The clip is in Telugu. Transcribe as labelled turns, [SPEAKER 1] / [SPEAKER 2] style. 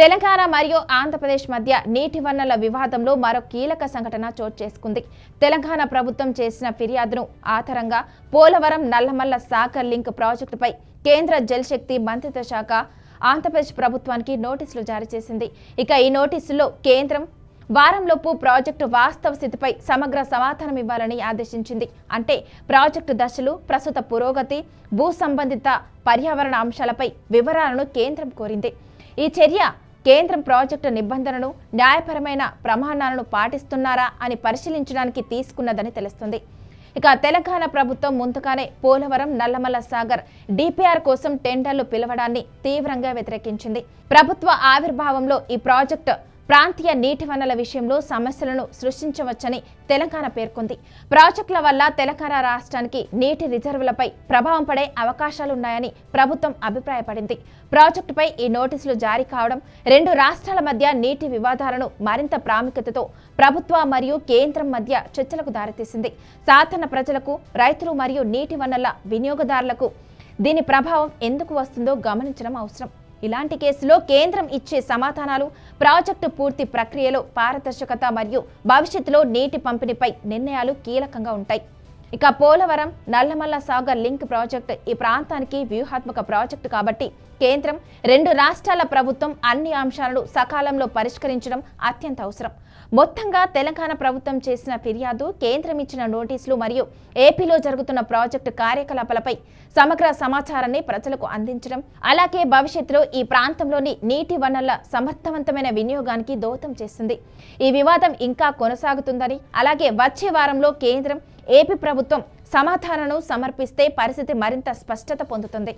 [SPEAKER 1] తెలంగాణ మరియు ఆంధ్రప్రదేశ్ మధ్య నీటి వనరుల వివాదంలో మరో కీలక సంఘటన చోటు చేసుకుంది. తెలంగాణ ప్రభుత్వం చేసిన ఫిర్యాదును ఆధారంగా పోలవరం నల్లమల్ల సాగర్ లింక్ ప్రాజెక్టుపై కేంద్ర జలశక్తి మంత్రిత్వ శాఖ ఆంధ్రప్రదేశ్ ప్రభుత్వానికి నోటీసులు జారీ చేసింది. ఇక ఈ నోటీసుల్లో కేంద్రం వారంలోపు ప్రాజెక్టు వాస్తవ స్థితిపై సమగ్ర సమాధానం ఇవ్వాలని ఆదేశించింది. అంటే ప్రాజెక్టు దశలు ప్రస్తుత పురోగతి భూ సంబంధిత పర్యావరణ అంశాలపై వివరాలను కేంద్రం కోరింది. ఈ చర్య కేంద్రం ప్రాజెక్టు నిబంధనలు న్యాయపరమైన ప్రమాణాలను పాటిస్తున్నారా అని పరిశీలించడానికి తీసుకున్నదని తెలుస్తుంది. ఇక తెలంగాణ ప్రభుత్వం ముందుగానే పోలవరం నల్లమల్ల సాగర్ డిపిఆర్ కోసం టెండర్లు పిలవడాన్ని తీవ్రంగా వ్యతిరేకించింది. ప్రభుత్వ ఆవిర్భావంలో ఈ ప్రాజెక్టు ప్రాంతీయ నీటి వనరుల విషయంలో సమస్యలను సృష్టించవచ్చని తెలంగాణ పేర్కొంది. ప్రాజెక్టుల వల్ల తెలంగాణ రాష్ట్రానికి నీటి రిజర్వులపై ప్రభావం పడే అవకాశాలున్నాయని ప్రభుత్వం అభిప్రాయపడింది. ప్రాజెక్టుపై ఈ నోటీసులు జారీ కావడం రెండు రాష్ట్రాల మధ్య నీటి వివాదాలను మరింత ప్రాముఖ్యతతో ప్రభుత్వ మరియు కేంద్రం మధ్య చర్చలకు దారితీసింది. సాధారణ ప్రజలకు రైతులు మరియు నీటి వనరుల వినియోగదారులకు దీని ప్రభావం ఎందుకు వస్తుందో గమనించడం అవసరం. ఇలాంటి కేసులో కేంద్రం ఇచ్చే సమాధానాలు ప్రాజెక్టు పూర్తి ప్రక్రియలో పారదర్శకత మరియు భవిష్యత్తులో నీటి పంపిణీపై నిర్ణయాలు కీలకంగా ఉంటాయి. ఇక పోలవరం నల్లమల్ల సాగర్ లింక్ ప్రాజెక్టు ఈ ప్రాంతానికి వ్యూహాత్మక ప్రాజెక్టు కాబట్టి కేంద్రం రెండు రాష్ట్రాల ప్రభుత్వం అన్ని అంశాలను సకాలంలో పరిష్కరించడం అత్యంత అవసరం. మొత్తంగా తెలంగాణ ప్రభుత్వం చేసిన ఫిర్యాదు కేంద్రం ఇచ్చిన నోటీసులు మరియు ఏపీలో జరుగుతున్న ప్రాజెక్టు కార్యకలాపాలపై సమగ్ర సమాచారాన్ని ప్రజలకు అందించడం అలాగే భవిష్యత్తులో ఈ ప్రాంతంలోని నీటి వనరుల సమర్థవంతమైన వినియోగానికి దోహదం చేస్తుంది. ఈ వివాదం ఇంకా కొనసాగుతుందని అలాగే వచ్చే వారంలో కేంద్రం ఏపీ ప్రభుత్వం సమాధానను సమర్పిస్తే పరిస్థితి మరింత స్పష్టత పొందుతుంది.